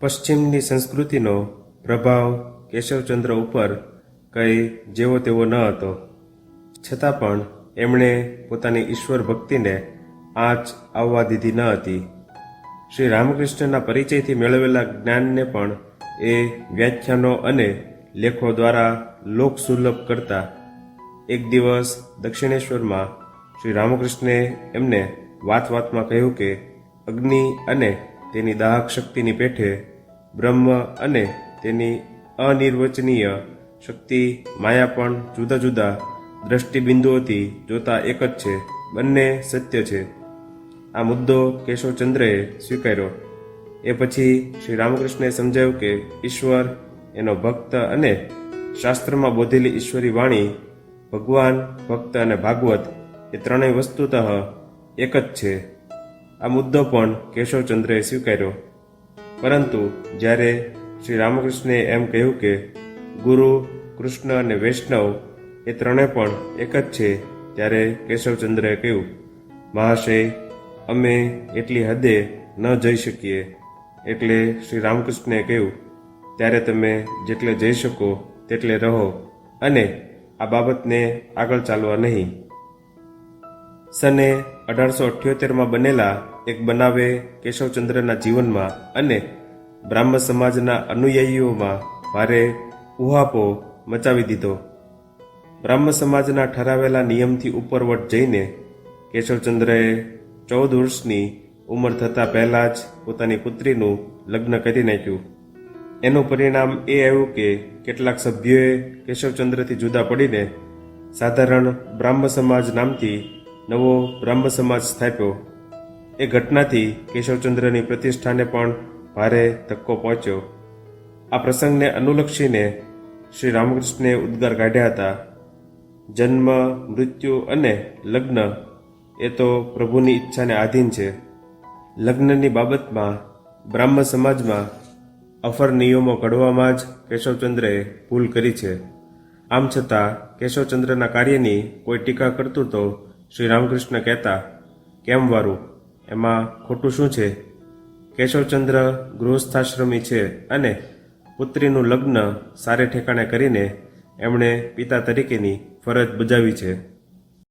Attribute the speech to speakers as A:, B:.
A: પશ્ચિમની સંસ્કૃતિનો પ્રભાવ કેશવચંદ્ર ઉપર કંઈ જેવો તેવો ન હતો. છતાં પણ એમણે પોતાની ઈશ્વર ભક્તિને આંચ આવવા દીધી ન હતી. શ્રી રામકૃષ્ણના પરિચયથી મેળવેલા જ્ઞાનને પણ એ વ્યાખ્યાનો અને લેખો દ્વારા લોક સુલભ કરતા એક દિવસ દક્ષિણેશ્વરમાં શ્રી રામકૃષ્ણે એમને વાત વાતમાં કહ્યું કે અગ્નિ અને તેની દાહક શક્તિની પેઠે બ્રહ્મ અને તેની અનિર્વચનીય શક્તિ માયા પણ જુદા જુદા દ્રષ્ટિબિંદુઓથી જોતા એક જ છે. બંને સત્ય છે. આ મુદ્દો કેશવચંદ્રએ સ્વીકાર્યો. એ પછી શ્રી રામકૃષ્ણે સમજાવ્યું કે ઈશ્વર, એનો ભક્ત અને શાસ્ત્રમાં બોધેલી ઈશ્વરી વાણી, ભગવાન, ભક્ત અને ભાગવત એ ત્રણેય વસ્તુતઃ એક જ છે. આ મુદ્દો પણ કેશવચંદ્રએ સ્વીકાર્યો. પરંતુ જ્યારે શ્રી રામકૃષ્ણે એમ કહ્યું કે ગુરુ, કૃષ્ણ અને વૈષ્ણવ એ ત્રણે પણ એક જ છે, ત્યારે કેશવચંદ્રએ કહ્યું, મહાશય, અમે એટલી હદે ન જઈ શકીએ. એટલે શ્રી રામકૃષ્ણે કહ્યું, ત્યારે તમે જેટલે જઈ શકો તેટલે રહો અને આ બાબતને આગળ ચાલવા નહીં. સને અઢારસો અઠ્યોતેરમાં બનેલા એક બનાવે કેશવચંદ્રના જીવનમાં અને બ્રાહ્મ સમાજના અનુયાયીઓમાં ભારે ઉહાપો મચાવી દીધો. બ્રાહ્મ સમાજના ઠરાવેલા નિયમથી ઉપરવટ જઈને કેશવચંદ્રએ ચૌદ વર્ષની ઉંમર થતાં પહેલાં જ પોતાની પુત્રીનું લગ્ન કરી નાખ્યું. એનું પરિણામ એ આવ્યું કે કેટલાક સભ્યોએ કેશવચંદ્રથી જુદા પડીને સાધારણ બ્રાહ્મ સમાજ નામથી નવો બ્રાહ્મ સમાજ સ્થાપ્યો. એ ઘટનાથી કેશવચંદ્રની પ્રતિષ્ઠાને પણ ભારે ધક્કો પહોંચ્યો. આ પ્રસંગને અનુલક્ષીને શ્રી રામકૃષ્ણે ઉદ્ગાર કાઢ્યા હતા. જન્મ, મૃત્યુ અને લગ્ન એ તો પ્રભુની ઈચ્છાને આધીન છે. લગ્નની બાબતમાં બ્રાહ્મ સમાજમાં અફર નિયમો ઘડવામાં જ કેશવચંદ્રએ ભૂલ કરી છે. આમ છતાં કેશવચંદ્રના કાર્યની કોઈ ટીકા કરતું તો શ્રી રામકૃષ્ણ કહેતા, કેમ વારું? એમાં ખોટું શું છે? કેશવચંદ્ર ગૃહસ્થાશ્રમી છે અને પુત્રીનું લગ્ન સારે ઠેકાણે કરીને એમણે પિતા તરીકેની ફરજ બજાવી છે.